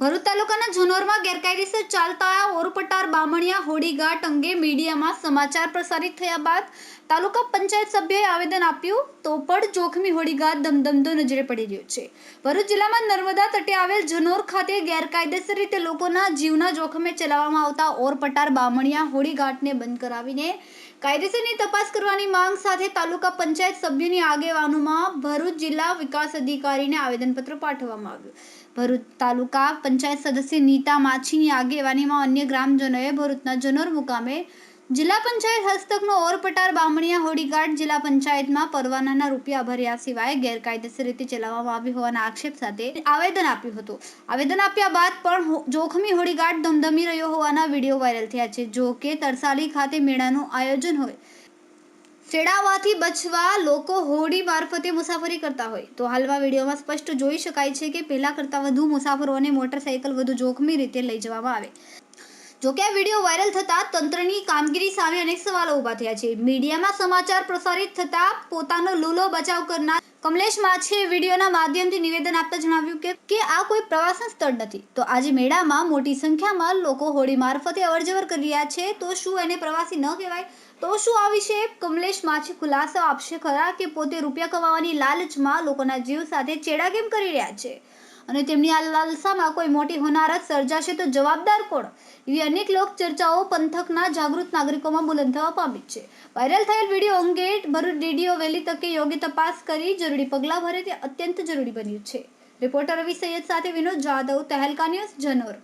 તાલુકાના જુનોરમાં ગેરકાયદેસર ચાલતા ઓરપટાર બામણિયા હોડીઘાટ અંગે મીડિયામાં સમાચાર પ્રસારિત થયા બાદ તાલુકા પંચાયત સભ્યોએ આવેદન આપ્યું, તો પણ જોખમી હોડીઘાટ ધમધમતો નજરે પડી રહ્યો છે. ભરૂચ જિલ્લામાં નર્મદા તટે આવેલ જનોર ખાતે ગેરકાયદેસર રીતે લોકોના જીવના જોખમે ચલાવવામાં આવતા ઓરપટાર બામણિયા હોડીઘાટને બંધ કરાવીને કાયદેસરની તપાસ કરવાની માંગ સાથે તાલુકા પંચાયત સભ્યોની આગેવાનોમાં ભરૂચ જિલ્લા વિકાસ અધિકારીને આવેદનપત્ર પાઠવવામાં આવ્યું. ભરૂચ તાલુકા પંચાયત સદસ્ય નીતા માછીની આગેવાનીમાં અન્ય ગ્રામજનોએ ભરૂચના જનોર મુકામે જિલ્લા પંચાયત હસ્તકનો ઓરપટાર બામણિયા હોડીઘાટ જિલ્લા પંચાયતમાં પરવાનાના રૂપિયા ભર્યા સિવાય ગેરકાયદેસર રીતે ચલાવવામાં આવી હોવાના આક્ષેપ સાથે આવેદન આપ્યું હતું. આવેદન આપ્યા બાદ પણ જોખમી હોડીગાર્ડ ધમધમી રહ્યો હોવાના વીડિયો વાયરલ થયા છે. જો કે તરસાલી ખાતે મેળાનું આયોજન હોય. ચેડાવાથી બચવા લોકો હોડી મારફતે મુસાફરી કરતા હોય. તો હાલમાં વિડીયોમાં સ્પષ્ટ જોઈ શકાય છે કે પહેલા કરતાં વધુ મુસાફરોને મોટરસાયકલ વધુ જોખમી રીતે લઈ જવામાં આવે. જોકે આ વીડિયો વાયરલ થતાં તંત્રની કામગીરી સામે અનેક સવાલો ઊભા થયા છે. મીડિયામાં સમાચાર પ્રસારિત થતાં પોતાનો લૂલો બચાવ કરનાર કમલેશ માછીએ વિડીયોના માધ્યમથી નિવેદન આપતા જણાવ્યું કે કે આ કોઈ પ્રવાસન સ્થળ નથી. તો આજે મેળામાં મોટી સંખ્યામાં લોકો હોડી મારફતે અવરજવર કરી રહ્યા છે. તો શું એને પ્રવાસી ન કહેવાય? તો શું આ વિશે કમલેશ માછી ખુલાસો આપશે ખરા કે પોતે રૂપિયા કમાવાની લાલચમાં લોકોના જીવ સાથે ચેડા કેમ કરી રહ્યા છે? અને તેમની આ લાલસામાં કોઈ મોટી હોનારત સર્જાશે તો જવાબદાર કોણ? એવી અનેક લોક ચર્ચાઓ પંથકના જાગૃત નાગરિકોમાં બુલંદ થવા પામી છે. વાયરલ થયેલ વીડિયો અંગે ભરૂચ ડીડીઓ વહેલી તકે યોગ્ય તપાસ કરી જરૂરી પગલાં ભરે તે અત્યંત જરૂરી બન્યું છે. રિપોર્ટર રવિ સૈયદ સાથે વિનોદ જાદવ, તહેલકા ન્યૂઝ, જનોર.